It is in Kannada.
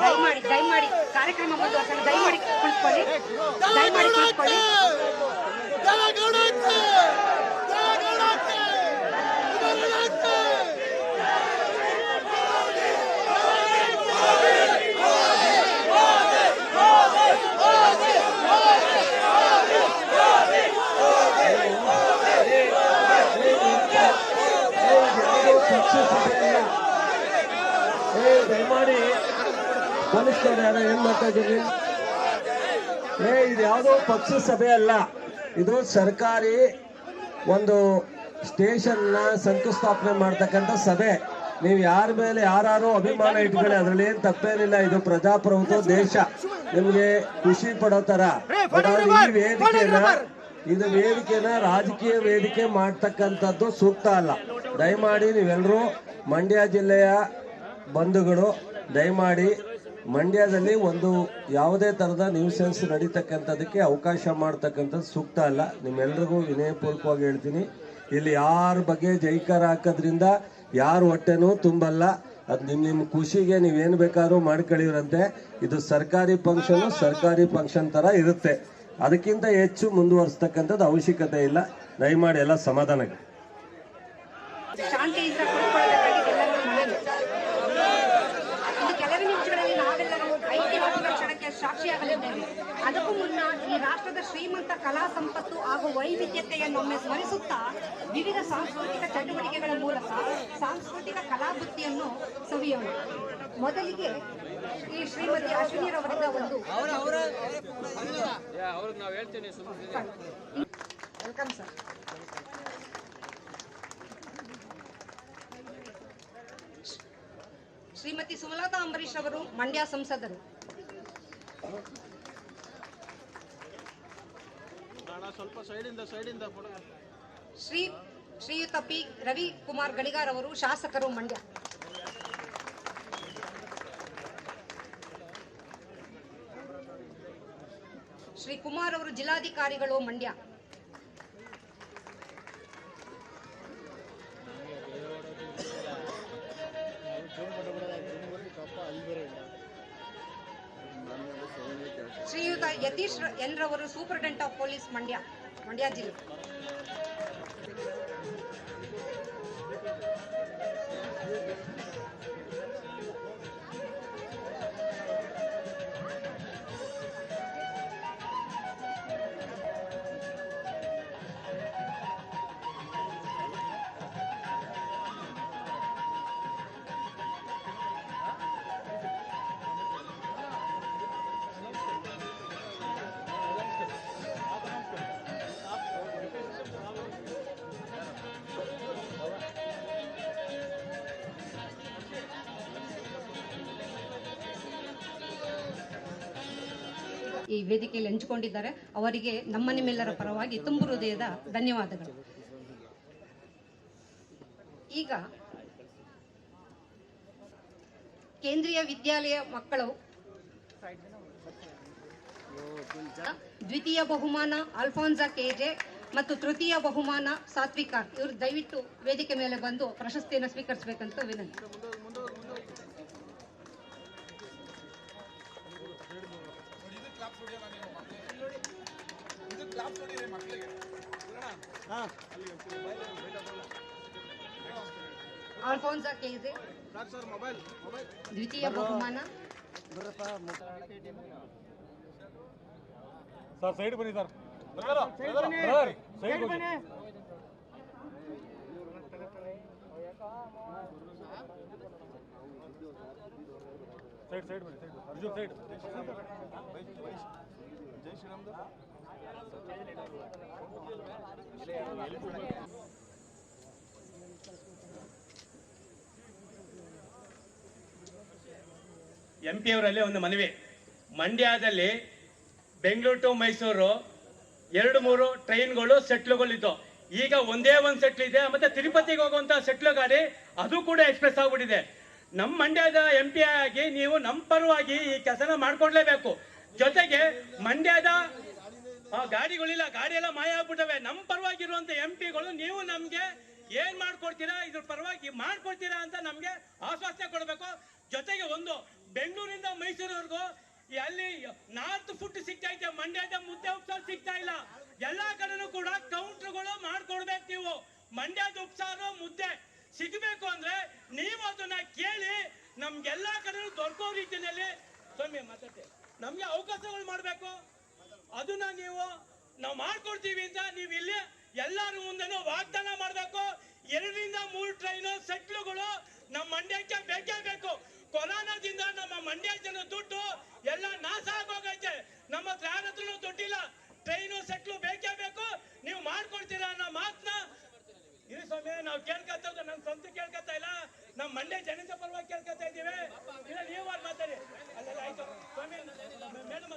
ದಯಮಾಡಿ ದಯಮಾಡಿ ಕಾರ್ಯಕ್ರಮ ಮುಂದುವರ್ಸೋಣ ದಯಮಾಡಿ ಕುಳಿತುಕೊಳ್ಳಿ. ದಯಮಾಡಿ ಕುಳಿತುಕೊಳ್ಳಿ. Thank you. ದಯಮಾಡಿ ಯಾರೋ ಏನ್ ಮಾಡ್ತಾ ಇದ್ದೀರಿ ಏ ಇದು ಯಾವುದೋ ಪಕ್ಷ ಸಭೆ ಅಲ್ಲ. ಇದು ಸರ್ಕಾರಿ ಒಂದು ಸ್ಟೇಷನ್ನ ಶಂಕುಸ್ಥಾಪನೆ ಮಾಡ್ತಕ್ಕಂಥ ಸಭೆ. ನೀವು ಯಾರ ಮೇಲೆ ಯಾರು ಅಭಿಮಾನ ಇಟ್ಕೊಳ್ಳಿ ಅದ್ರಲ್ಲಿ ಏನ್ ತಪ್ಪೇನಿಲ್ಲ. ಇದು ಪ್ರಜಾಪ್ರಭುತ್ವ ದೇಶ. ನಿಮ್ಗೆ ಖುಷಿ ಪಡೋ ತರ. ಈ ವೇದಿಕೆನ ಇದು ವೇದಿಕೆನ ರಾಜಕೀಯ ವೇದಿಕೆ ಮಾಡ್ತಕ್ಕಂಥದ್ದು ಸೂಕ್ತ ಅಲ್ಲ. ದಯಮಾಡಿ ನೀವೆಲ್ಲರೂ ಮಂಡ್ಯ ಜಿಲ್ಲೆಯ ಬಂಧುಗಳು, ದಯಮಾಡಿ ಮಂಡ್ಯದಲ್ಲಿ ಒಂದು ಯಾವುದೇ ಥರದ ನ್ಯೂಸೆನ್ಸ್ ನಡೀತಕ್ಕಂಥದಕ್ಕೆ ಅವಕಾಶ ಮಾಡ್ತಕ್ಕಂಥದ್ದು ಸೂಕ್ತ ಅಲ್ಲ. ನಿಮ್ಮೆಲ್ರಿಗೂ ವಿನಯಪೂರ್ವಕವಾಗಿ ಹೇಳ್ತೀನಿ, ಇಲ್ಲಿ ಯಾರ ಬಗ್ಗೆ ಜೈಕಾರ ಹಾಕೋದ್ರಿಂದ ಯಾರ ಹೊಟ್ಟೆನೂ ತುಂಬಲ್ಲ. ಅದು ನಿಮ್ಮ ನಿಮ್ಮ ಖುಷಿಗೆ ನೀವೇನು ಬೇಕಾದ್ರೂ ಮಾಡ್ಕೊಳ್ಳಿವ್ರಂತೆ ಇದು ಸರ್ಕಾರಿ ಫಂಕ್ಷನು ಸರ್ಕಾರಿ ಫಂಕ್ಷನ್ ಥರ ಇರುತ್ತೆ. ಅದಕ್ಕಿಂತ ಹೆಚ್ಚು ಮುಂದುವರಿಸ್ತಕ್ಕಂಥದ್ದು ಅವಶ್ಯಕತೆ ಇಲ್ಲ. ದಯಮಾಡಿ ಎಲ್ಲ ಸಮಾಧಾನಕ್ಕೆ. ಅದಕ್ಕೂ ಮುನ್ನ ಈ ರಾಷ್ಟ್ರದ ಶ್ರೀಮಂತ ಕಲಾ ಸಂಪತ್ತು ಹಾಗೂ ವೈವಿಧ್ಯತೆಯನ್ನೊಮ್ಮೆ ಸ್ಮರಿಸುತ್ತಾ ವಿವಿಧ ಸಾಂಸ್ಕೃತಿಕ ಚಟುವಟಿಕೆಗಳ ಮೂಲಕ ಸಾಂಸ್ಕೃತಿಕ ಕಲಾಬುದ್ಧಿಯನ್ನು ಸವಿಯೋಣ. ಮೊದಲಿಗೆ ಈ ಶ್ರೀಮತಿ ಅಶ್ವಿನಿರವರಿಂದ ಒಂದು ವೆಲ್ಕಮ್ ಸರ್ ಶ್ರೀಮತಿ ಸುಮಲತಾ ಅಂಬರೀಶ್ ಅವರು ಮಂಡ್ಯ ಸಂಸದರು. ಸ್ವಲ್ಪ ಸೈಡಿಂದ ಸೈಡಿಂದ ಶ್ರೀ ಶ್ರೀಯುತ ಪಿ ರವಿ ಕುಮಾರ್ ಗಣಿಗಾರ್ ಅವರು ಶಾಸಕರು ಮಂಡ್ಯ. ಶ್ರೀ ಕುಮಾರ್ ಅವರು ಜಿಲ್ಲಾಧಿಕಾರಿಗಳು Mandya. Yathish ಎಲ್ರವರು superintendent of police Mandya Mandya ಜಿಲ್ಲೆ. ಈ ವೇದಿಕೆಯಲ್ಲಿ ಹಂಚಿಕೊಂಡಿದ್ದಾರೆ. ಅವರಿಗೆ ನಮ್ಮ ನಿಮ್ಮೆಲ್ಲರ ಪರವಾಗಿ ತುಂಬು ಹೃದಯದ ಧನ್ಯವಾದಗಳು. ಈಗ ಕೇಂದ್ರೀಯ ವಿದ್ಯಾಲಯ ಮಕ್ಕಳು ದ್ವಿತೀಯ ಬಹುಮಾನ ಅಲ್ಫಾನ್ಸಾ ಕೆಜೆ ಮತ್ತು ತೃತೀಯ ಬಹುಮಾನ ಸಾತ್ವಿಕ. ಇವರು ದಯವಿಟ್ಟು ವೇದಿಕೆ ಮೇಲೆ ಬಂದು ಪ್ರಶಸ್ತಿಯನ್ನು ಸ್ವೀಕರಿಸಬೇಕಂತ ವಿನಂತಿ. Alphonsa KJ sir mobile mobile ದ್ವಿತೀಯ ಬಹುಮಾನ ಸರ್ ಸೈಡ್ ಬನ್ನಿ ಸರ್ ಸೈಡ್ ಬನ್ನಿ ಸೈಡ್ ಸೈಡ್ ಬನ್ನಿ side Arjun side Jai MP P ಅವರಲ್ಲಿ ಒಂದು ಮನವಿ. ಮಂಡ್ಯದಲ್ಲಿ ಬೆಂಗಳೂರು ಟು ಮೈಸೂರು ಎರಡು ಮೂರು ಟ್ರೈನ್ಗಳು ಸೆಟ್ಲುಗಳಿತ್ತು ಈಗ ಒಂದೇ ಒಂದು ಸೆಟ್ಲ್ ಇದೆ, ಮತ್ತೆ ತಿರುಪತಿಗೆ ಹೋಗುವಂತ ಸೆಟ್ಲು ಗಾಡಿ, ಅದು ಕೂಡ ಎಕ್ಸ್ಪ್ರೆಸ್ ಆಗ್ಬಿಟ್ಟಿದೆ. ನಮ್ಮ ಮಂಡ್ಯದ ಎಂ ಪಿ ಆಗಿ ನೀವು ನಮ್ಮ ಪರವಾಗಿ ಈ ಕೆಲಸನ ಮಾಡ್ಕೊಡ್ಲೇಬೇಕು. ಜೊತೆಗೆ ಮಂಡ್ಯದ ಗಾಡಿಗಳಿಲ್ಲ ಗಾಡಿ ಎಲ್ಲ ಮಾಯ ಆಗ್ಬಿಟ್ಟವೆ. ನಮ್ಮ ಪರವಾಗಿರುವಂತ ಎಂ ಪಿಗಳು ನೀವು ನಮ್ಗೆ ಏನ್ ಮಾಡ್ಕೊಡ್ತೀರಾ, ಇದ್ರ ಪರವಾಗಿ ಮಾಡ್ಕೊಡ್ತೀರಾ ಅಂತ ನಮ್ಗೆ ಆಶ್ವಾಸನೆ ಕೊಡಬೇಕು. ಜೊತೆಗೆ ಒಂದು ಬೆಂಗಳೂರಿಂದ ಮೈಸೂರವರೆಗೂ ಅಲ್ಲಿ ನಾರ್ತ್ ಫುಟ್ ಸಿಗ್ತಾ ಇದೆ ಮಂಡ್ಯದ ಮುದ್ದೆ ಉಪ್ಸಾರು ಸಿಗ್ತಾ ಇಲ್ಲ. ಎಲ್ಲಾ ಕಡೆನೂ ಕೂಡ ಕೌಂಟರ್ಗಳು ಮಾಡ್ಕೊಡ್ಬೇಕು ನೀವು. ಮಂಡ್ಯದ ಉಪ್ಸಾರು, ಮುದ್ದೆ ಸಿಗಬೇಕು ಅಂದ್ರೆ ನೀವು ಅದನ್ನ ನಮ್ಗೆಲ್ಲಾ ಕಡೆ ದೊರಕೋ ರೀತಿಯಲ್ಲಿ ಸ್ವಾಮಿ, ಮಾತಾಡ್ತೆ. ನಮ್ಗೆ ಅವಕಾಶಗಳು ಮಾಡಬೇಕು. ಅದನ್ನ ನೀವು, ನಾವು ಮಾಡ್ಕೊಡ್ತೀವಿ ಅಂತ ನೀವು ಇಲ್ಲಿ ಎಲ್ಲಾರ ಮುಂದೆನೂ ವಾಗ್ದಾನ ಮಾಡಬೇಕು. ಎರಡರಿಂದ ಮೂರು ಟ್ರೈನು ಸೆಟ್ಲುಗಳು ನಮ್ಮ ಮಂಡ್ಯಕ್ಕೆ ಬೇಕೇ ಬೇಕು. ಕೊರೋನಾದಿಂದ ನಮ್ಮ ಮಂಡ್ಯ ಜನ ದುಡ್ಡು ಎಲ್ಲ ನಾಶ ಆಗೋಗೈತೆ. ನಮ್ಮ ಹತ್ರನೂ ದುಡ್ಡಿಲ್ಲ. ಟ್ರೈನು ಸೆಟ್ಲು ಬೇಕೇ ಬೇಕು. ನೀವು ಮಾಡ್ಕೊಡ್ತೀರಾ ಅನ್ನೋ ಮಾತನ್ನ ಇರಿ ಸ್ವಾಮಿ, ನಾವು ಕೇಳ್ಕೊತಾ ಇದ್ದು ನನ್ನ ಸ್ವಂತ ಕೇಳ್ಕೊತಾ ಇಲ್ಲ ನಮ್ಮ ಮಂಡ್ಯ ಜನತೆ ಪರವಾಗಿ ಕೇಳ್ಕೊತಾ ಇದ್ದೀವಿ. ಇಲ್ಲ ನೀವು ಮಾತಾಡಿ. ಅಲ್ಲೆಲ್ಲ ಆಯ್ತು. ಸ್ವಾಮಿ ಮೇಡಮ್